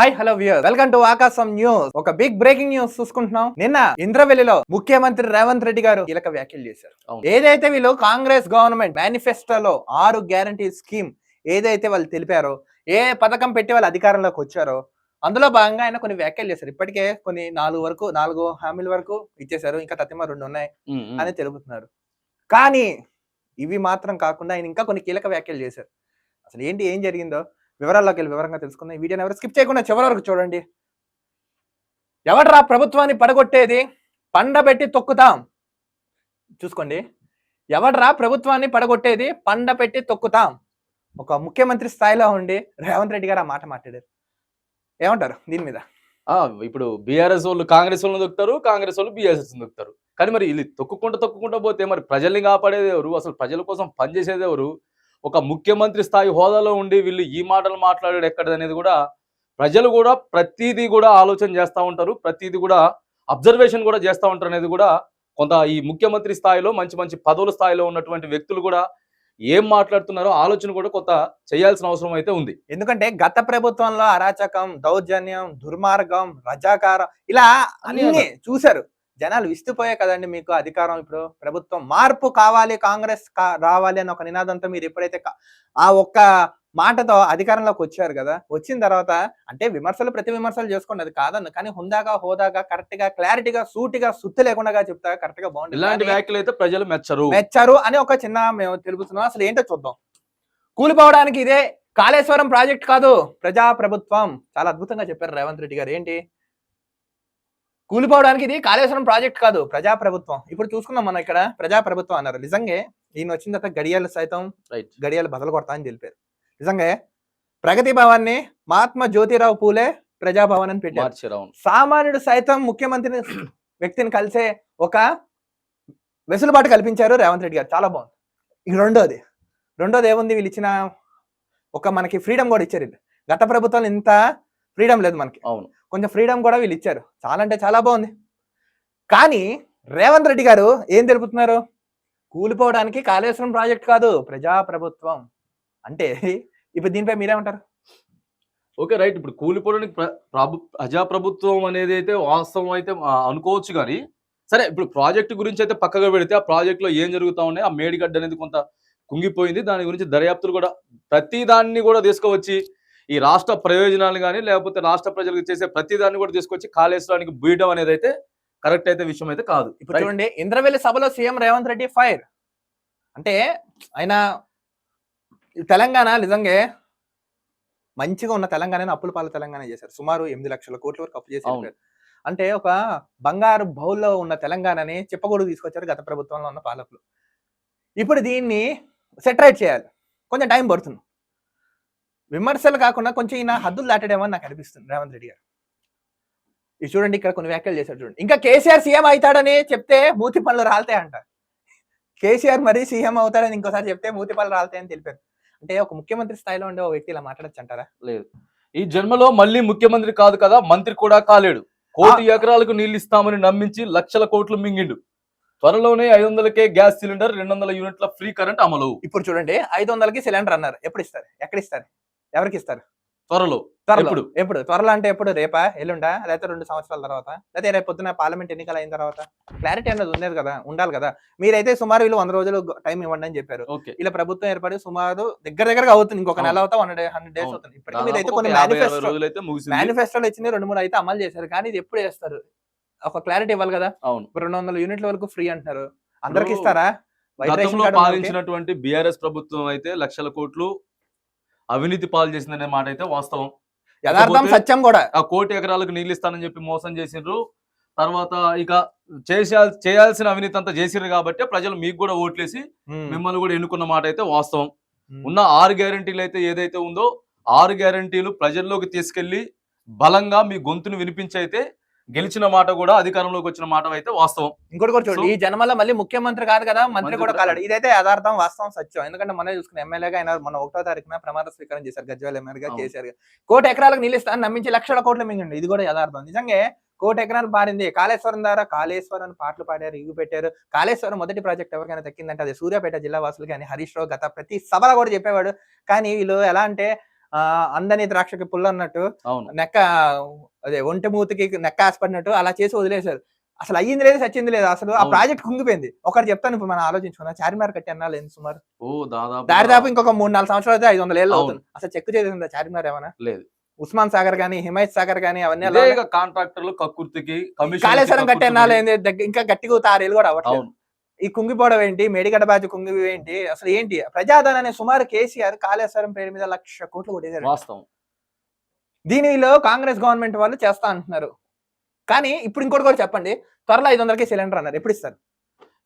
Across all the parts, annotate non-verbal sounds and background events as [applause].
Hi hello viewer welcome to Aakasam news ఒక big breaking news చూసుకుంటున్నాం. నిన్న ఇంద్రవెల్లిలో ముఖ్యమంత్రి రేవంత్ రెడ్డి గారు కీలక వ్యాఖ్యలు చేశారు. ఏదైతే వీళ్ళు కాంగ్రెస్ గవర్నమెంట్ మేనిఫెస్టోలో ఆరు గ్యారంటీ స్కీమ్ ఏదైతే వాళ్ళు తెలిపారో ఏ పథకం పెట్టి వాళ్ళు అధికారంలోకి వచ్చారో అందులో భాగంగా ఆయన కొన్ని వ్యాఖ్యలు చేశారు. ఇప్పటికే కొన్ని నాలుగు వరకు నాలుగు హామీల వరకు ఇచ్చేశారు. ఇంకా తతిమ రెండు ఉన్నాయి. అని తెలుపుతున్నారు. కానీ ఇవి మాత్రం కాకుండా ఆయన ఇంకా కొన్ని కీలక వ్యాఖ్యలు చేశారు. అసలు ఏంటి ఏం జరిగిందో? వివరాల్లోకి వెళ్ళి వివరంగా తెలుసుకుందాం. ఈ వీడియోని ఎవరు స్కిప్ చేయకుండా చివరి వరకు చూడండి. ఎవడరా ప్రభుత్వాన్ని పడగొట్టేది? పండబెట్టి తొక్కుతాం. చూసుకోండి. ఎవడరా ప్రభుత్వాన్ని పడగొట్టేది? పండ పెట్టి తొక్కుతాం. ఒక ముఖ్యమంత్రి స్థాయిలో ఉండి రేవంత్ రెడ్డి గారు ఆ మాట మాట్లాడారు. ఏమంటారు దీని మీద? ఇప్పుడు బీఆర్ఎస్ వాళ్ళు కాంగ్రెస్ వాళ్ళని దొక్కుతారు కాంగ్రెస్ వాళ్ళు బీఆర్ఎస్ దొక్కుతారు కానీ మరి ఇది తొక్కుకుంటూ తొక్కుకుంటూ పోతే మరి ప్రజల్ని కాపాడేది ఎవరు? అసలు ప్రజల కోసం పనిచేసేది ఎవరు? ఒక ముఖ్యమంత్రి స్థాయి హోదాలో ఉండి వీళ్ళు ఈ మాటలు మాట్లాడాడు ఎక్కడ అనేది కూడా ప్రజలు కూడా ప్రతిదీ కూడా ఆలోచన చేస్తూ ఉంటారు ప్రతిదీ కూడా అబ్జర్వేషన్ కూడా చేస్తూ ఉంటారు అనేది కూడా కొంత ఈ ముఖ్యమంత్రి స్థాయిలో మంచి మంచి పదవుల స్థాయిలో ఉన్నటువంటి వ్యక్తులు కూడా ఏం మాట్లాడుతున్నారో ఆలోచన కూడా కొంత చేయాల్సిన అవసరం అయితే ఉంది. ఎందుకంటే గత ప్రభుత్వంలో అరాచకం దౌర్జన్యం దుర్మార్గం రజాకారం ఇలా అన్ని చూశారు. జనాలు విస్తుపోయే కదండి మీకు అధికారం ఇప్పుడు? ప్రభుత్వం మార్పు కావాలి కాంగ్రెస్ కా- రావాలి అని ఒక నినాదంతో మీరు ఎప్పుడైతే ఆ ఒక్క మాటతో అధికారంలోకి వచ్చారు కదా? వచ్చిన తర్వాత అంటే విమర్శలు ప్రతి విమర్శలు చేసుకోండి. అది కాదన్న కానీ హుందాగా హోదాగా కరెక్ట్గా క్లారిటీగా సూటిగా సుత్తి లేకుండా చెప్తా కరెక్ట్గా ఇలాంటి బాగుంటుంది వ్యాఖ్యలు అయితే ప్రజలు మెచ్చరు. మెచ్చారు అని ఒక చిన్న మేము తెలుపుతున్నాం. అసలు ఏంటో చూద్దాం. కూలిపోవడానికి ఇదే కాళేశ్వరం ప్రాజెక్ట్ కాదు ప్రజా ప్రభుత్వం చాలా అద్భుతంగా చెప్పారు రేవంత్ రెడ్డి గారు. ఏంటి? కూలిపోవడానికి ఇది కాళేశ్వరం ప్రాజెక్ట్ కాదు ప్రజా ప్రభుత్వం ఇప్పుడు చూసుకున్నాం మనం ఇక్కడ ప్రజా ప్రభుత్వం అన్నారు. నిజంగా ఈయన వచ్చిన తర్వాత గడియాలు సైతం గడియాలు బదలు కొడతా అని తెలిపారు. నిజంగా ప్రగతి భవన్ని మహాత్మా జ్యోతిరావు పూలే ప్రజాభవన్ అని పెట్టారు సామాన్యుడు సైతం ముఖ్యమంత్రిని వ్యక్తిని కలిసే ఒక వెసులుబాటు కల్పించారు రేవంత్ రెడ్డి గారు. చాలా బాగుంది. ఇక రెండోది. రెండోది ఏముంది? వీళ్ళు ఇచ్చిన ఒక మనకి ఫ్రీడమ్ కూడా ఇచ్చారు గత ప్రభుత్వం ఇంత ఫ్రీడమ్ లేదు మనకి. అవును. కొంచెం ఫ్రీడమ్ కూడా వీళ్ళు ఇచ్చారు. చాలా అంటే చాలా బాగుంది. కానీ రేవంత్ రెడ్డి గారు ఏం తెలుపుతున్నారు? కూలిపోవడానికి కాళేశ్వరం ప్రాజెక్ట్ కాదు ప్రజా ప్రభుత్వం అంటే [laughs] ఇప్పుడు దీనిపై మీరేమంటారు? Okay right. ఇప్పుడు కూలిపోవడానికి ప్ర- ప్రజాప్రభుత్వం అనేది అయితే వాస్తవం అయితే అనుకోవచ్చు కానీ సరే ఇప్పుడు ప్రాజెక్ట్ గురించి అయితే పక్కగా పెడితే ఆ ప్రాజెక్ట్లో ఏం జరుగుతా ఉన్నాయి? ఆ మేడిగడ్డ అనేది కొంత కుంగిపోయింది. దాని గురించి దర్యాప్తులు కూడా ప్రతి దాన్ని కూడా తీసుకువచ్చి ఈ రాష్ట్ర ప్రయోజనాలు కానీ లేకపోతే రాష్ట్ర ప్రజలకు చేసే ప్రతి దాన్ని కూడా తీసుకొచ్చి కాళేశ్వరానికి బూయడం అనేది అయితే కరెక్ట్ అయితే విషయం అయితే కాదు. ఇప్పుడు చూడండి ఇంద్రవెల్లి సభలో సీఎం రేవంత్ రెడ్డి ఫైర్. అంటే ఆయన తెలంగాణ నిజంగా మంచిగా ఉన్న తెలంగాణ అప్పుల పాల తెలంగాణ చేశారు. సుమారు ఎనిమిది లక్షల కోట్ల వరకు అప్పు. వెళ్ళిపోయారు. అంటే ఒక బంగారు బౌల్లో ఉన్న తెలంగాణని చెప్పకూడదు తీసుకొచ్చారు గత ప్రభుత్వంలో ఉన్న పాలకులు. ఇప్పుడు దీన్ని సెటరైట్ చేయాలి. కొంచెం టైం పడుతుంది. విమర్శలు కాకుండా కొంచెం ఈయన హద్దులు దాటడేమో అని నాకు అనిపిస్తుంది రేవంత్ రెడ్డి గారు. ఇది చూడండి ఇక్కడ కొన్ని వ్యాఖ్యలు చేశారు చూడండి. ఇంకా కేసీఆర్ సీఎం అవుతాడని చెప్తే మూతి పనులు రాలతాయి అంట. కేసీఆర్ మరి సీఎం అవుతాడని ఇంకోసారి చెప్తే మూతి పనులు రాలతాయని తెలిపారు. అంటే ఒక ముఖ్యమంత్రి స్థాయిలో ఉండే ఒక వ్యక్తి ఇలా మాట్లాడచ్చు అంటారా? లేదు. ఈ జన్మలో మళ్ళీ ముఖ్యమంత్రి కాదు కదా మంత్రి కూడా కాలేడు. కోటి ఎకరాలకు నీళ్ళు ఇస్తామని నమ్మించి లక్షల కోట్లు మింగిండు. త్వరలోనే ఐదు వందలకే గ్యాస్ సిలిండర్ రెండు వందల యూనిట్ల ఫ్రీ కరెంట్ అమలు. ఇప్పుడు చూడండి ఐదు వందలకి సిలిండర్ అన్నారు. ఎప్పుడు ఇస్తారు? ఎక్కడ ఇస్తారు? ఎవరికి ఇస్తారు త్వరలో. త్వరలో. ఎప్పుడు? త్వరలో అంటే ఎప్పుడు? రేపా? ఎల్లుండా? లేకపోతే రెండు సంవత్సరాల తర్వాత? లేకపోతే రేపు పొద్దున పార్లమెంట్ ఎన్నికలు అయిన తర్వాత? క్లారిటీ అనేది ఉండేది కదా? ఉండాలి కదా? మీరైతే సుమారు వీళ్ళు వంద రోజులు టైం ఇవ్వండి అని చెప్పారు. ఇలా ప్రభుత్వం ఏర్పడి సుమారు దగ్గర దగ్గరగా అవుతుంది. ఇంకొక నెల. అవుతా వన్ హండ్రెడ్ డేస్. అవుతుంది. ఇప్పటికీ మీరైతే కొన్ని మేనిఫెస్టో మేనిఫెస్టోలో ఇచ్చింది రెండు మూడు అయితే అమలు చేశారు. కానీ ఇది ఎప్పుడు చేస్తారు? ఒక క్లారిటీ ఇవ్వాలి కదా? అవును. రెండు వందల యూనిట్ల వరకు ఫ్రీ అంటున్నారు. అందరికి ఇస్తారా? పాలించినటువంటి బిఆర్ఎస్ ప్రభుత్వం అయితే లక్షల కోట్లు అవినీతి పాలు చేసిందనే మాట అయితే వాస్తవం యథార్థం సత్యం కూడా ఆ కోటి ఎకరాలకు నీళ్ళు ఇస్తానని చెప్పి మోసం చేసిండ్రు తర్వాత ఇక చేయాల్ చేయాల్సిన అవినీతి అంతా చేసిర్రు కాబట్టి ప్రజలు మీకు కూడా ఓట్లేసి. మిమ్మల్ని కూడా ఎన్నుకున్న మాట అయితే వాస్తవం. ఉన్న ఆరు గ్యారంటీలు అయితే ఏదైతే ఉందో ఆరు గ్యారంటీలు ప్రజల్లోకి తీసుకెళ్ళి బలంగా మీ గొంతును వినిపించి అయితే గెలిచిన మాట కూడా అధికారంలోకి వచ్చిన మాట అయితే వాస్తవం. ఇంకోటి కూడా చూడండి ఈ జన్మలో మళ్ళీ ముఖ్యమంత్రి కాదు కదా మంత్రి కూడా కాలేడు. ఇదైతే యథార్థం వాస్తవం సత్యం. ఎందుకంటే మనం చూసుకున్న ఎమ్మెల్యేగా ఆయన మన ఒకటో తారీఖున ప్రమాద స్వీకారం చేశారు గజ్వేల్ ఎమ్మెల్యేగా గారు కోటి ఎకరాలకు నిలుస్తాను నమ్మించి లక్షల కోట్ల మింగండి. ఇది కూడా యథార్థం. నిజంగా కోటి ఎకరాలు పారింది. కాళేశ్వరం ద్వారా కాళేశ్వరం పాటలు పాడారు ఇవి పెట్టారు. కాళేశ్వరం మొదటి ప్రాజెక్ట్ ఎవరికైనా దక్కిందంటే అది సూర్యాపేట జిల్లా వాసులకి అని హరీష్ రావు గత ప్రతి సభలో కూడా చెప్పేవాడు. కానీ వీళ్ళు ఎలా అంటే ఆ అందని ద్రాక్షకి పుల్ల అన్నట్టు నెక్క అదే ఒంటి మూతికి నెక్క ఆశపడినట్టు అలా చేసి వదిలేశారు. అసలు అయ్యింది లేదు సచ్చింది లేదు? అసలు ఆ. ప్రాజెక్ట్ కుంగిపోయింది. ఒకటి చెప్తాను ఇప్పుడు మనం ఆలోచించుకున్నా చార్మినార్ కట్టి అన్నా లేదు సుమారు? దాదాపు ఇంకొక మూడు నాలుగు సంవత్సరాలు అయితే ఐదు వందల ఏళ్ళు. అవుతుంది. అసలు చెక్ చేసిందా చార్మినార్ ఏమైనా? లేదు. ఉస్మాన్ సాగర్ కానీ హిమాయత్ సాగర్ కానీ అవన్నీ కాంట్రాక్టర్లు కక్కుర్తికి కాళేశ్వరం కట్టే దగ్గ- ఇంకా గట్టిగా తారేళ్ళు కూడా అవ్వట్లేదు. ఈ కుంగిపోవడం ఏంటి? మేడిగడ్డ బాజు కుంగి ఏంటి? అసలు ఏంటి? ప్రజాధనాన్ని సుమారు కేసీఆర్ కాళేశ్వరం పేరు మీద లక్ష కోట్లు కొట్టేశారు వాస్తవం. దీనిలో కాంగ్రెస్ గవర్నమెంట్ వాళ్ళు చేస్తా అంటున్నారు. కానీ ఇప్పుడు ఇంకోటి కూడా చెప్పండి. త్వరలో ఐదు వందలకి సిలిండర్ అన్నారు. ఎప్పుడు ఇస్తారు?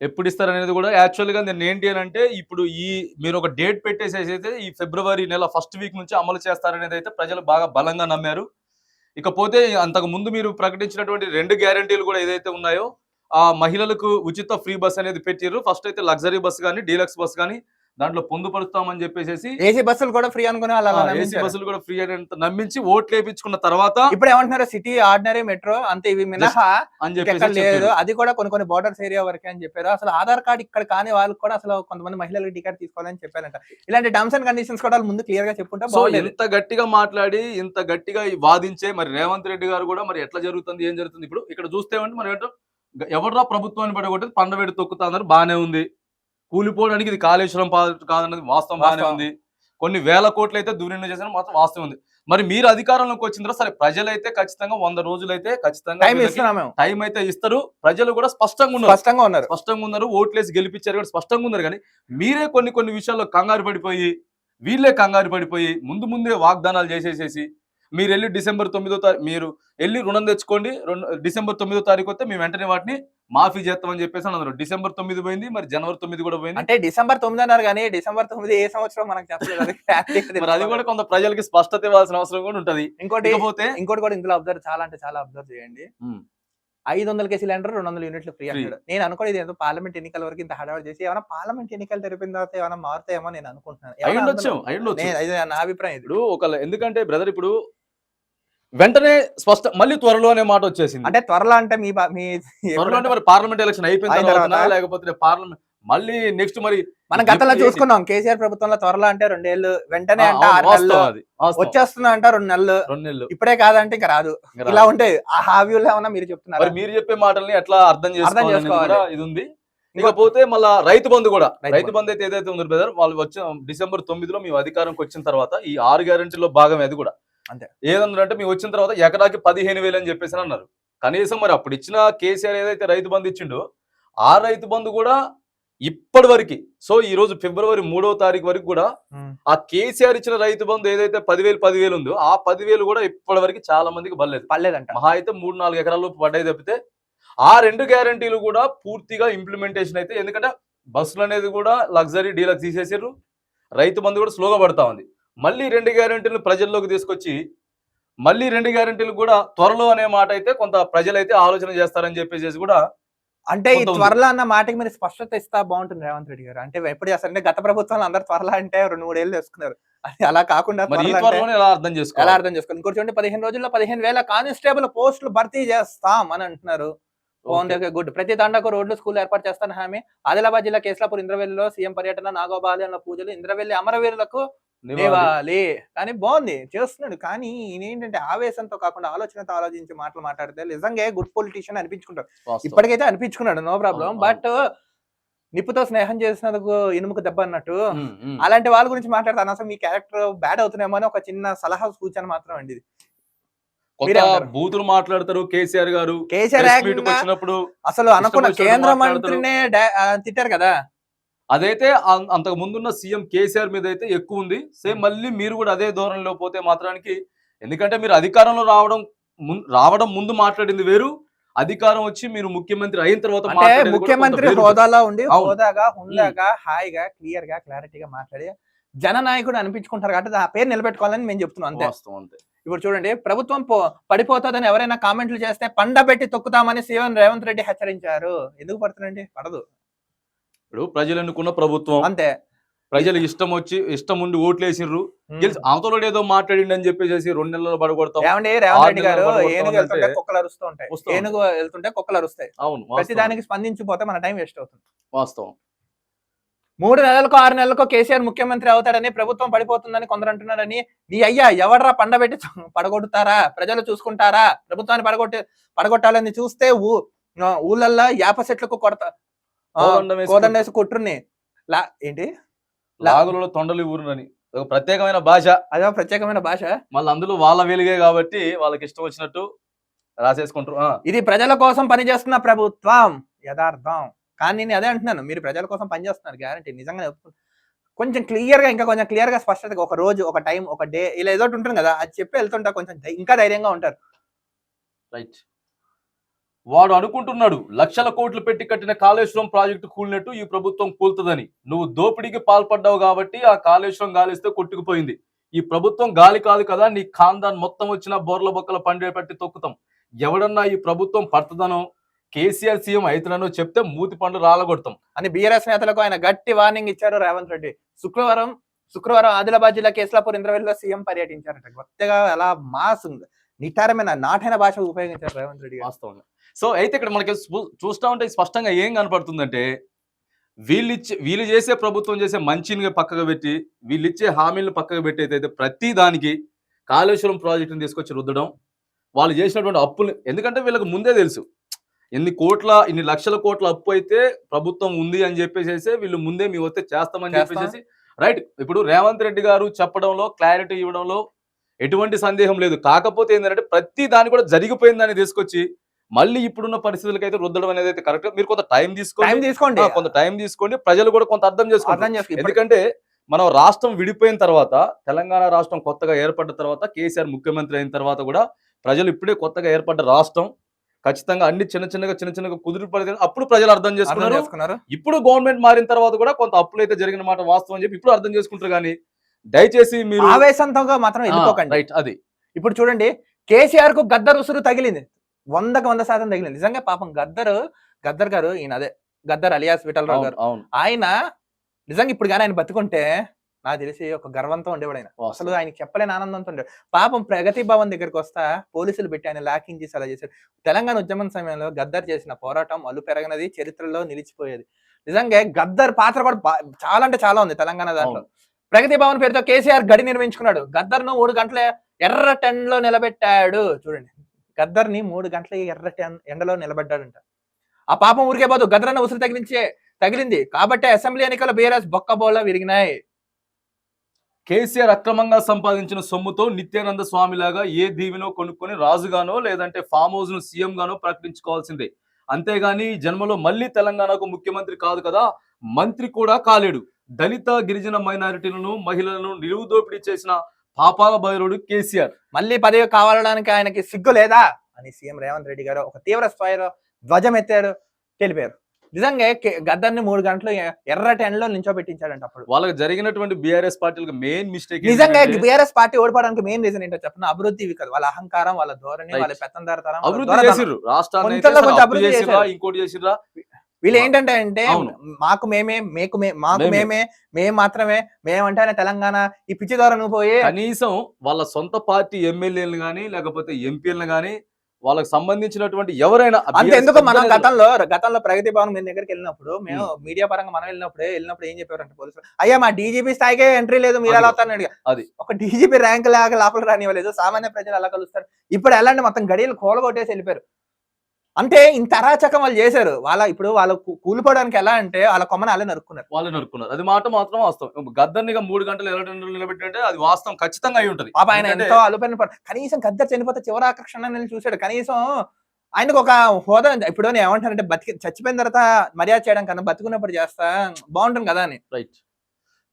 ఎప్పుడు ఇస్తారు అనేది కూడా యాక్చువల్గా నేను ఏంటి అని అంటే ఇప్పుడు ఈ మీరు ఒక డేట్ పెట్టేసేసి అయితే ఈ ఫిబ్రవరి నెల ఫస్ట్ వీక్ నుంచి అమలు చేస్తారనేది అయితే ప్రజలు బాగా బలంగా నమ్మారు. ఇకపోతే అంతకు ముందు మీరు ప్రకటించినటువంటి రెండు గ్యారంటీలు కూడా ఏదైతే ఉన్నాయో ఆ మహిళలకు ఉచిత ఫ్రీ బస్ అనేది పెట్టారు ఫస్ట్ అయితే లగ్జరీ బస్ కానీ డీలక్స్ బస్ కానీ దాంట్లో పొందుపరుస్తామని చెప్పేసి ఏసీ బస్సులు కూడా ఫ్రీ అనుకుని ఏసీ. బస్సులు కూడా ఫ్రీ అని నమ్మించి ఓట్లు వేయించుకున్న తర్వాత ఇప్పుడు ఏమంటున్నారు సిటీ ఆర్డినరీ మెట్రో అంతే ఇవి మినహా అని చెప్పేసి లేదు. అది కూడా కొన్ని కొన్ని బోర్డర్స్ ఏరియా వరకే అని చెప్పారు. అసలు ఆధార్ కార్డ్ ఇక్కడ కాని వాళ్ళకి కూడా అసలు కొంతమంది మహిళలకు టికెట్ తీసుకోవాలని చెప్పారంట. ఇలాంటి టర్మ్స్ అండ్ కండిషన్స్ కూడా ముందు క్లియర్గా చెప్పుకుంటే సో ఇంత గట్టిగా మాట్లాడి ఇంత గట్టిగా వాదించే మరి రేవంత్ రెడ్డి గారు కూడా మరి ఎట్లా జరుగుతుంది ఏం జరుగుతుంది? ఇప్పుడు ఇక్కడ చూస్తే మరి ఎవడ్రా ప్రభుత్వాన్ని పడగొట్టేది? పండబెట్టి తొక్కుతా అన్నారు బాగానే ఉంది. కూలిపోవడానికి ఇది కాళేశ్వరం కాదన్నది వాస్తవం బాగానే వాస్తవం. ఉంది. కొన్ని వేల కోట్లు అయితే దుర్వినియోగం చేసిన మాత్రం వాస్తవం ఉంది. మరి మీరు అధికారంలోకి వచ్చిన తర్వాత సరే ప్రజలైతే ఖచ్చితంగా వంద రోజులైతే ఖచ్చితంగా టైం అయితే ఇస్తారు. ప్రజలు కూడా స్పష్టంగా ఉన్నారు. స్పష్టంగా ఉన్నారు. స్పష్టంగా ఉన్నారు. ఓట్లేసి గెలిపించారు కూడా స్పష్టంగా ఉన్నారు కానీ మీరే కొన్ని కొన్ని విషయాల్లో కంగారు పడిపోయి వీళ్ళే కంగారు పడిపోయి ముందు ముందే వాగ్దానాలు చేసేసేసి మీరు వెళ్ళి డిసెంబర్ తొమ్మిదో తారీఖు మీరు వెళ్ళి రుణం తెచ్చుకోండి. డిసెంబర్ తొమ్మిదో తారీఖు వస్తే మేము వెంటనే వాటిని మాఫీ చేస్తామని చెప్పేసి అన్నారు. డిసెంబర్ తొమ్మిది పోయింది మరి జనవరి తొమ్మిది కూడా పోయింది. అంటే డిసెంబర్ తొమ్మిది అన్నారు కానీ డిసెంబర్ తొమ్మిది ఏ సంవత్సరం మనకు చెప్పలేదు. అది మరి కూడా. కొంత ప్రజలకి స్పష్టత ఇవ్వాల్సిన అవసరం కూడా ఉంటది. ఇంకోటి ఇంకోటి కూడా ఇందులో అబ్జర్వ్ చాలా అంటే చాలా అబ్జర్వ్ చేయండి. ఐదు వందలకి సిలిండర్ రెండు వందల యూనిట్లు ఫ్రీ. అంటాడు. నేను అనుకోలేదు ఏదో పార్లమెంట్ ఎన్నికల వరకు ఇంత హడావిడి చేసి ఏమైనా పార్లమెంట్ ఎన్నికలు తెలిపిన తర్వాత ఏమైనా మారుతాయేమో నేను అనుకుంటున్నాను. నా అభిప్రాయం ఇప్పుడు ఒక ఎందుకంటే బ్రదర్ ఇప్పుడు వెంటనే స్పష్ట మళ్ళీ త్వరలో అనే మాట వచ్చేసింది. అంటే త్వరలో అంటే మీ త్వరలో అంటే మరి పార్లమెంట్ ఎలక్షన్ అయిపోయిన తర్వాత? లేకపోతే పార్లమెంట్ మళ్ళీ నెక్స్ట్ మరి మనం గతంలో చూసుకున్నాం కేసీఆర్ ప్రభుత్వంలో త్వరలో అంటే రెండేళ్ళు వెంటనే అంటే ఆరు నెలలు. వచ్చేస్తున్నా అంట రెండు నెలలు. రెండు నెలలు. ఇప్పుడే కాదంటే ఇంకా రాదు. ఇలా. ఉంటాయి ఆ హావ్యూలో ఏమన్నా మీరు చెప్తున్నారు? మరి చెప్పే మాటల్ని ఎట్లా అర్థం చేసుకోవాలి ఇది ఉంది. ఇకపోతే మళ్ళా రైతు బంధు కూడా రైతు బంధు. అయితే ఏదైతే ఉందో బ్రదర్ వాళ్ళు వచ్చి డిసెంబర్ తొమ్మిదిలో మేము అధికారంకి వచ్చిన తర్వాత ఈ ఆరు గ్యారెంటీలో భాగం అది కూడా. అంతే. ఏదన్నారంటే మేము వచ్చిన తర్వాత ఎకరాకి పదిహేను వేలు అని చెప్పేసి అని అన్నారు. కనీసం మరి అప్పుడు ఇచ్చిన కేసీఆర్ ఏదైతే రైతు బంధు ఇచ్చిండో ఆ రైతు బంధు కూడా ఇప్పటి వరకు సో ఈ రోజు ఫిబ్రవరి మూడవ తారీఖు వరకు కూడా. ఆ. కేసీఆర్ ఇచ్చిన రైతు బంధు ఏదైతే పదివేలు పదివేలు ఉందో ఆ పదివేలు కూడా ఇప్పటి వరకు చాలా మందికి బలేదు పర్లేదంట మహా అయితే మూడు నాలుగు ఎకరాల పడ్డాయి తప్పితే ఆ రెండు గ్యారంటీలు కూడా పూర్తిగా ఇంప్లిమెంటేషన్ అయితే ఎందుకంటే బస్సులు అనేది కూడా లగ్జరీ డీలక్స్ తీసేసారు రైతు బంధు కూడా స్లోగా పడతా ఉంది. మళ్ళీ రెండు గ్యారంటీలు ప్రజల్లోకి తీసుకొచ్చి మళ్ళీ రెండు గ్యారంటీలు కూడా త్వరలో అనే మాట అయితే కొంత ప్రజలైతే ఆలోచన చేస్తారని చెప్పేసి కూడా అంటే ఈ. త్వరలో అన్న మాటకి మీరు స్పష్టత ఇస్తా బాగుంటుంది రేవంత్ రెడ్డి గారు. అంటే ఎప్పుడు చేస్తారంటే గత ప్రభుత్వంలో అందరు త్వరలో అంటే రెండు మూడు ఏళ్ళు వేసుకున్నారు అది అలా కాకుండా ఎలా అర్థం ఎలా చేసుకోండి ఇంకోటి చూడండి పదిహేను రోజుల్లో పదిహేను వేల కానిస్టేబుల్ పోస్టులు భర్తీ చేస్తాం అని అంటున్నారు. బాగుంది గుడ్. ప్రతి తండకు రోడ్లు స్కూల్ ఏర్పాటు చేస్తాను హామీ. ఆదిలాబాద్ జిల్లా కేసులాపూర్ ఇంద్రవెల్లిలో సీఎం పర్యటన నాగోబాలి పూజలు. ఇంద్రవెల్లి అమరవీరులకు నివాళి కానీ బాగుంది చేస్తున్నాడు. కానీ ఈయన ఏంటంటే ఆవేశంతో కాకుండా ఆలోచనతో ఆలోచించి మాటలు మాట్లాడితే నిజంగా గుడ్ పొలిటీషియన్ అనిపించుకుంటారు వాస్తవం. ఇప్పటికైతే అనిపించుకున్నాడు నో ప్రాబ్లం బట్ నిప్పుతో స్నేహం చేసినందుకు ఇనుముకు దెబ్బ అన్నట్టు. అలాంటి వాళ్ళ గురించి మాట్లాడతాను అసలు మీ క్యారెక్టర్ బ్యాడ్ అవుతున్నామో అని ఒక చిన్న సలహా సూచన మాత్రం అండి కొత్త? బూతులు మాట్లాడతారు కేసీఆర్ గారు. కేసీఆర్ వచ్చినప్పుడు అసలు అనుకున్న కేంద్ర. మంత్రినే తిట్టారు కదా? అదైతే అంతకు ముందున్న సీఎం కేసీఆర్ మీద అయితే ఎక్కువ ఉంది సేమ్ మళ్ళీ మీరు కూడా అదే ధోరణిలో పోతే మాత్రానికి ఎందుకంటే మీరు అధికారంలో రావడం రావడం ముందు మాట్లాడింది వేరు. అధికారం వచ్చి మీరు ముఖ్యమంత్రి అయిన తర్వాత ముఖ్యమంత్రి. హోదాలో ఉండి. హోదాగా హుందాగా హాయిగా క్లియర్గా క్లారిటీగా మాట్లాడి జననాయకుడు అనిపించుకుంటారు కాబట్టి ఆ పేరు నిలబెట్టుకోవాలని మేము చెప్తున్నాం అంతే. అంతే. ఇప్పుడు చూడండి ప్రభుత్వం పడిపోతుందని ఎవరైనా కామెంట్లు చేస్తే పండబెట్టి తొక్కుతామని సీఎం రేవంత్ రెడ్డి హెచ్చరించారు. ఎందుకు పడుతుందండి పడదు. ఇప్పుడు ప్రజలు ఎన్నుకున్న ప్రభుత్వం. అంతే. ప్రజలు ఇష్టం వచ్చి ఇష్టం ఉండి ఓట్లు వేసిండ్రు గెలిచి అవతల ఏదో మాట్లాడిండి అని చెప్పేసి రెండు నెలలు పడగొడతాం. ఏమండి రేవంత్ రెడ్డి ఆరు గారు ఏనుగు వెళ్తుంటే కుక్కలు. ఏనుగు వెళ్తుంటే కుక్కలు అరుస్తాయి. అవును ప్రతి. దానికి స్పందించిపోతే మన టైం వేస్ట్ అవుతుంది. వాస్తవం. మూడు నెలలకు ఆరు నెలలకు కేసీఆర్ ముఖ్యమంత్రి అవుతాడని ప్రభుత్వం పడిపోతుందని కొందరు అంటున్నారని నీ అయ్యా ఎవడరా పండబెట్టి పడగొడతారా? ప్రజలు చూసుకుంటారా? ప్రభుత్వాన్ని పడగొట్టి పడగొట్టాలని చూస్తే ఊ ఊళ్ళల్లో యాప చెట్లకు కొడతా కోదండం వేసి లా ఏంటి? లాగులలో తొండలు ఊరునని. ఒక ప్రత్యేకమైన భాష. అదో ప్రత్యేకమైన భాష. మళ్ళీ అందులో వాళ్ళ వెలుగే కాబట్టి వాళ్ళకి ఇష్టం వచ్చినట్టు రాసేసుకుంటారు. ఇది ప్రజల కోసం పనిచేస్తున్న ప్రభుత్వం యథార్థం. కానీ నేను అదే అంటున్నాను. మీరు ప్రజల కోసం పనిచేస్తున్నారు గ్యారంటీ. నిజంగా కొంచెం క్లియర్గా ఇంకా కొంచెం క్లియర్గా స్పష్టతగా ఒక రోజు ఒక టైం ఒక డే ఇలా ఏదో ఉంటుంది కదా. అది చెప్పి వెళ్తుంటా కొంచెం ఇంకా ధైర్యంగా ఉంటారు. రైట్. వాడు అనుకుంటున్నాడు లక్షల కోట్లు పెట్టి కట్టిన కాళేశ్వరం ప్రాజెక్టు కూలినట్టు ఈ ప్రభుత్వం కూలుతుందని. నువ్వు దోపిడీకి పాల్పడ్డావు కాబట్టి ఆ కాళేశ్వరం గాలిస్తే కొట్టుకుపోయింది. ఈ ప్రభుత్వం గాలి కాదు కదా నీ ఖాందాన్ మొత్తం వచ్చిన బోర్ల బొక్కల పండే పట్టి తొక్కుతాం. ఎవడన్నా ఈ ప్రభుత్వం పడుతుందనో కేసీఆర్ సీఎం అవుతున్నానో చెప్తే మూతి పండు రాలగొడతాం. అని బీఆర్ఎస్ నేతలకు ఆయన గట్టి వార్నింగ్ ఇచ్చారు రేవంత్ రెడ్డి. శుక్రవారం శుక్రవారం ఆదిలాబాద్ జిల్లా కేసులాపూర్ ఇంద్రవెల్లిలో సీఎం పర్యటించారట. కొత్తగా అలా మాస్ ఉంది. నిటారమైన నాటైన భాష ఉపయోగించారు రేవంత్ రెడ్డి వాస్తవంగా. సో అయితే ఇక్కడ మనకి చూస్తా ఉంటే స్పష్టంగా ఏం కనపడుతుందంటే వీళ్ళు ఇచ్చే వీళ్ళు చేసే ప్రభుత్వం చేసే మంచిని పక్కకు పెట్టి వీళ్ళు ఇచ్చే హామీలను పక్కకు పెట్టి అయితే ప్రతి దానికి కాళేశ్వరం ప్రాజెక్టుని తీసుకొచ్చి రుద్దడం వాళ్ళు చేసినటువంటి అప్పులు ఎందుకంటే వీళ్ళకి ముందే తెలుసు ఎన్ని కోట్ల ఇన్ని లక్షల కోట్ల అప్పు అయితే ప్రభుత్వం ఉంది అని చెప్పేసి వీళ్ళు ముందే మీ వస్తే చేస్తామని చేస్తాం. చెప్పేసి రైట్ ఇప్పుడు రేవంత్ రెడ్డి గారు చెప్పడంలో క్లారిటీ ఇవ్వడంలో ఎటువంటి సందేహం లేదు కాకపోతే ఏంటంటే ప్రతి దాని కూడా జరిగిపోయిందని తీసుకొచ్చి మళ్ళీ ఇప్పుడున్న పరిస్థితులకి అయితే రుద్దడం అనేది అయితే కరెక్ట్ మీరు కొంత టైం తీసుకోండి. తీసుకోండి. కొంత టైం తీసుకోండి. ప్రజలు కూడా కొంత అర్థం చేసుకోండి ఎందుకంటే మనం రాష్ట్రం విడిపోయిన తర్వాత తెలంగాణ రాష్ట్రం కొత్తగా ఏర్పడ్డ తర్వాత కేసీఆర్ ముఖ్యమంత్రి అయిన తర్వాత కూడా ప్రజలు ఇప్పుడే కొత్తగా ఏర్పడ్డ రాష్ట్రం ఖచ్చితంగా అన్ని చిన్న చిన్నగా చిన్న చిన్నగా కుదురు పడితే అప్పుడు ప్రజలు అర్థం చేసుకున్నారు. ఇప్పుడు గవర్నమెంట్ మారిన తర్వాత కూడా కొంత అప్పులు అయితే జరిగిన మాట వాస్తవం అని చెప్పి ఇప్పుడు అర్థం చేసుకుంటారు కానీ దయచేసి మీరు ఆవేశంతో మాత్రం రైట్ అది. ఇప్పుడు చూడండి కేసీఆర్కు గద్దర్ ఉసురు తగిలింది. వందకు వంద శాతం తగిలింది. నిజంగా పాపం గద్దర్ గద్దర్ గారు ఈయన అదే గద్దర్ అలియాస్ విఠలరావు గారు. అవును. ఆయన నిజంగా ఇప్పుడు కానీ ఆయన బతుకుంటే నాకు తెలిసి ఒక గర్వంతో ఉండేవాడు ఆయన. అసలు. ఆయనకి చెప్పలేని ఆనందంతో ఉండేవాడు. పాపం ప్రగతి భవన్ దగ్గరికి వస్తా పోలీసులు పెట్టి ఆయన లాకింగ్ చేసి అలా చేశారు తెలంగాణ ఉద్యమం సమయంలో గద్దర్ చేసిన పోరాటం అల్లు పెరగనది చరిత్రలో నిలిచిపోయేది. నిజంగా గద్దర్ పాత్ర కూడా చాలా అంటే చాలా ఉంది తెలంగాణ దాంట్లో. ప్రగతి భవన్ పేరుతో కేసీఆర్ గడి నిర్మించుకున్నాడు గద్దర్ను మూడు గంటల ఎర్ర టెన్లో నిలబెట్టాడు. చూడండి. గద్దర్ని మూడు గంటల ఎర్రటి ఎండలో నిలబడ్డాడంట. ఆ పాపం ఊరికే పోదు గద్దరన్న ఉసురు తగిలించే తగిలింది. కాబట్టి అసెంబ్లీ ఎన్నికల బీఆర్ఎస్ బొక్కబోలా విరిగినాయి. కేసీఆర్ అక్రమంగా సంపాదించిన సొమ్ముతో నిత్యానంద స్వామిలాగా ఏ దీవినో కొనుక్కొని రాజుగానో లేదంటే ఫామ్ హౌస్ను సీఎం గానో ప్రకటించుకోవాల్సిందే. అంతేగాని జన్మలో మళ్ళీ తెలంగాణకు ముఖ్యమంత్రి కాదు కదా మంత్రి కూడా కాలేడు. దళిత గిరిజన మైనారిటీలను మహిళలను నిలువు దోపిడీ చేసిన పాపాల బైరుడు కేసీఆర్ మళ్ళీ పదవి కావాలడానికి ఆయనకి సిగ్గు లేదా అని సీఎం రేవంత్ రెడ్డి గారు ఒక తీవ్ర స్థాయిలో ధ్వజం ఎత్తారు తెలిపారు నిజంగా గద్దర్ని మూడు గంటలు ఎర్ర టెన్లో నించోబెట్టించాడంట అప్పుడు వాళ్ళకి జరిగినటువంటి బీఆర్ఎస్ పార్టీలకు మెయిన్ మిస్టేక్ నిజంగా బీఆర్ఎస్ పార్టీ ఓడిపోవడానికి మెయిన్ రీజన్ ఏంటో చెప్పిన అభివృద్ధి ఇవి కాదు వాళ్ళ అహంకారం వాళ్ళ ధోరణి. వాళ్ళ పెత్తందారతనం వాళ్ళ అభివృద్ధి. చేసిర్రు రాష్ట్రాన్ని. ఇంకోటి చేసిర్రా వీళ్ళు ఏంటంటే అంటే. మాకు మేమే మీకు మాకు మేమే. మేమే మాత్రమే మేమంటేనే తెలంగాణ ఈ పిచ్చి ద్వారా నువ్వు పోయి కనీసం వాళ్ళ సొంత పార్టీ ఎమ్మెల్యేలు గానీ లేకపోతే ఎంపీలను గానీ వాళ్ళకి సంబంధించినటువంటి ఎవరైనా ఆ అంత BRS ఎందుకు మనం గతంలో గతంలో ప్రగతి భవన్ మీ దగ్గరికి వెళ్ళినప్పుడు మేము మీడియా పరంగా మనం వెళ్ళినప్పుడు వెళ్ళినప్పుడు ఏం చెప్పారంటే పోలీసులు అయ్యా మా డీజీపీ స్థాయికే ఎంట్రీ లేదు మీరు ఎలా అడిగా అది. ఒక డీజీపీ ర్యాంక్ లాగా లోపల రానివ్వలేదు. సామాన్య ప్రజలు ఎలా కలుస్తారు. ఇప్పుడు ఎలాంటి మొత్తం గడియలు కూలగొట్టేసి వెళ్ళిపోయారు. అంటే ఇంత అరాచకం వాళ్ళు చేశారు. వాళ్ళ ఇప్పుడు వాళ్ళు కూలిపోవడానికి ఎలా అంటే వాళ్ళ కొమ్మని అలా నరుక్కున్నారు. వాళ్ళు నరుక్కున్నారు. అది మాట మాత్రం వాస్తవం. గద్దర్నిగా మూడు గంటలు ఎలా నిలబెట్టింటే అది వాస్తవం. ఖచ్చితంగా అయి ఉంటది. పాప ఆయన ఎంతో అలుపైన కనీసం గద్దర్ చనిపోతే చివరి ఆకర్షణ నేను చూశాడు. కనీసం ఆయనకు ఒక హోదా. ఇప్పుడు నేను ఏమంటానంటే బతికి చచ్చిపోయిన తర్వాత మర్యాద చేయడం కన్నా బతుకున్నప్పుడు చేస్తా బాగుంటుంది కదా అని. రైట్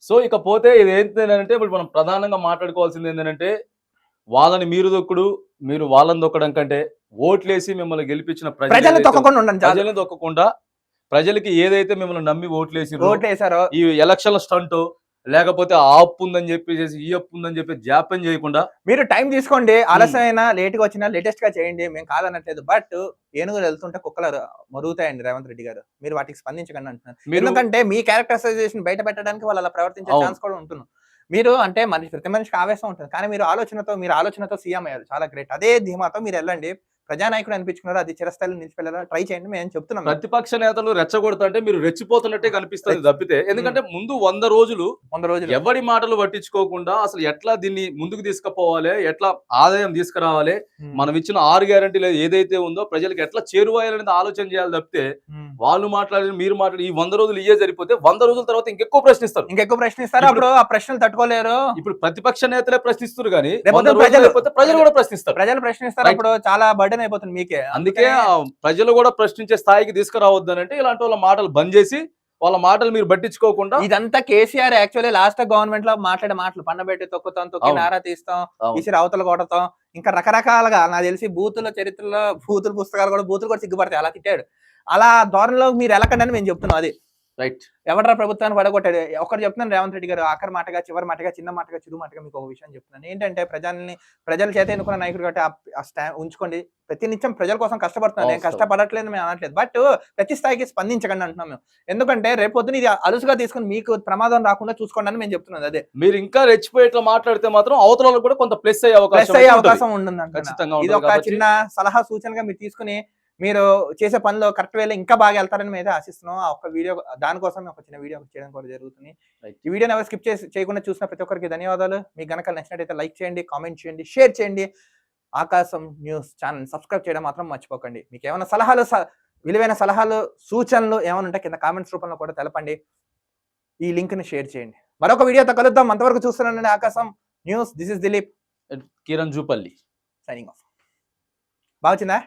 సో ఇకపోతే ఇది ఏంటంటే ఇప్పుడు మనం ప్రధానంగా మాట్లాడుకోవాల్సింది ఏంటంటే వాళ్ళని మీరు దొక్కుడు మీరు వాళ్ళని దొక్కడం కంటే ఓట్లేసి మిమ్మల్ని గెలిపించిన ప్రజలు ఉండండి చాలు. ప్రజల్ని దొక్కకుండా ప్రజలకి ఏదైతే మిమ్మల్ని నమ్మి ఓట్లేసి ఓట్లు వేసారో ఈ ఎలక్షన్ల స్టంట్ లేకపోతే ఆ అప్పు ఉందని చెప్పేసి ఈ అప్పు ఉందని చెప్పి జాప్యం చేయకుండా మీరు టైం తీసుకోండి ఆలస్యమైనా లేట్గా వచ్చినా లేటెస్ట్గా చేయండి మేము కాదనట్లేదు. బట్ ఏనుగులు వెళ్తుంటే కుక్కలు మరుగుతాయండి రేవంత్ రెడ్డి గారు. మీరు వాటికి స్పందించకండి అంటున్నారు. మీరు ఎందుకంటే మీ క్యారెక్టరైజేషన్ బయట పెట్టడానికి వాళ్ళు అలా ప్రవర్తించే. ఛాన్స్ కూడా ఉంటుంది మీరు అంటే మనిషి ప్రతి మనిషికి ఆవేశం ఉంటుంది. కానీ మీరు ఆలోచనతో మీరు ఆలోచనతో సీఎం అయ్యారు. చాలా గ్రేట్. అదే ధీమాతో మీరు వెళ్ళండి. ప్రజానాయకుడు అనిపించుకున్నారు అది చిరస్థాయిలో నిలిచిపోయారా ట్రై చేయండి మేము చెప్తున్నాం. ప్రతిపక్ష నేతలు రెచ్చగొడుతుంటే మీరు రెచ్చిపోతున్నట్టే కనిపిస్తుంది తప్పితే. ఎందుకంటే ముందు వంద రోజులు వంద రోజులు. ఎవరి మాటలు పట్టించుకోకుండా అసలు ఎట్లా దీన్ని ముందుకు తీసుకుపోవాలి ఎట్లా ఆదాయం తీసుకురావాలి మనం ఇచ్చిన ఆరు గ్యారంటీలు ఏదైతే ఉందో ప్రజలకు ఎట్లా చేరువాయాలనేది ఆలోచన చేయాలి తప్పితే. వాళ్ళు మాట్లాడి మీరు మాట్లాడి ఈ వంద రోజులు ఇయ్యే సరిపోతే వంద రోజుల తర్వాత ఇంకెక్కువ ప్రశ్నిస్తారు. ఇంకెక్కువ ప్రశ్నిస్తారు అప్పుడు ఆ ప్రశ్నలు తట్టుకోలేరు. ఇప్పుడు ప్రతిపక్ష నేతలే ప్రశ్నిస్తారు కానీ ప్రజలు- కూడా ప్రశ్నిస్తారు. ప్రజలు ప్రశ్నిస్తారు. అప్పుడు చాలా బర్డెన్ అయిపోతుంది మీకే. అందుకే ప్రజలు కూడా ప్రశ్నించే స్థాయికి తీసుకురావద్దనంటే ఇలాంటి వాళ్ళ మాటలు బంద్ చేసి వాళ్ళ మాటలు మీరు పట్టించుకోకుండా ఇదంతా కేసీఆర్ యాక్చువల్లీ లాస్ట్ గవర్నమెంట్లో మాట్లాడే మాటలు. పండబెట్టి తొక్కుతాం తొక్కి. నారా తీస్తాం. ఇసిరి అవతల కొడతాం. ఇంకా రకరకాలుగా నాకు తెలిసి బూతుల చరిత్రలో బూతుల పుస్తకాలు కూడా బూతులు కూడా సిగ్గుపడతాయి. అలా తిట్టాడు. అలా ధోరణిలో మీరు వెళ్ళకండి అని మేము చెప్తున్నాం. అది రైట్. ఎవడరా ప్రభుత్వాన్ని పడగొట్టాడు ఒకటి చెప్తున్నాను రేవంత్ రెడ్డి గారు ఆఖరి మాటగా చివరి మాటగా చిన్న మాటగా చిరు మాటగా మీకు ఒక విషయం చెప్తున్నాను. ఏంటంటే ప్రజల్ని ప్రజల చేత ఎన్నుకున్న నాయకుడు కాబట్టి ఆ- ఆ స్టా ఉంచుకోండి. ప్రతి నిత్యం ప్రజల కోసం కష్టపడుతున్నాను నేను. కష్టపడట్లేదు మేము అనట్లేదు. బట్ ప్రతి స్థాయికి స్పందించకండి అంటున్నాం మేము. ఎందుకంటే రేపు పొద్దున ఇది అలుసుగా తీసుకుని మీకు ప్రమాదం రాకుండా చూసుకోండి అని మేము చెప్తున్నాం. అదే. మీరు ఇంకా రెచ్చిపోయేట్లా మాట్లాడితే మాత్రం అవతల కూడా కొంత ప్లస్ అయ్యే అవకాశం అయ్యే. అవకాశం ఉంటుంది. ఇది ఒక చిన్న సలహా సూచనగా మీరు తీసుకుని మీరు చేసే పనిలో కరెక్ట్ వేలో ఇంకా బాగా వెళ్తారని అయితే ఆశిస్తున్నాం. ఆ ఒక వీడియో దానికోసం ఒక చిన్న వీడియో చేయడం కూడా జరుగుతుంది. ఈ వీడియోని ఎవరు స్కిప్ చేసి చేయకుండా చూసిన ప్రతి ఒక్కరికి ధన్యవాదాలు. మీకు గనక నచ్చినట్టయితే లైక్ చేయండి కామెంట్ చేయండి షేర్ చేయండి. ఆకాశం న్యూస్ ఛానల్ సబ్స్క్రైబ్ చేయడం మాత్రం మర్చిపోకండి. మీకు ఏమైనా సలహాలు విలువైన సలహాలు సూచనలు ఏమైనా ఉంటే కింద కామెంట్స్ రూపంలో కూడా తెలపండి. ఈ లింక్ని షేర్ చేయండి. మరొక వీడియోతో కలుద్దాం. అంతవరకు చూస్తున్నానండి Aakasam news. This is Dilip. Kiran Jupalli. Signing off బాగా వచ్చిందా?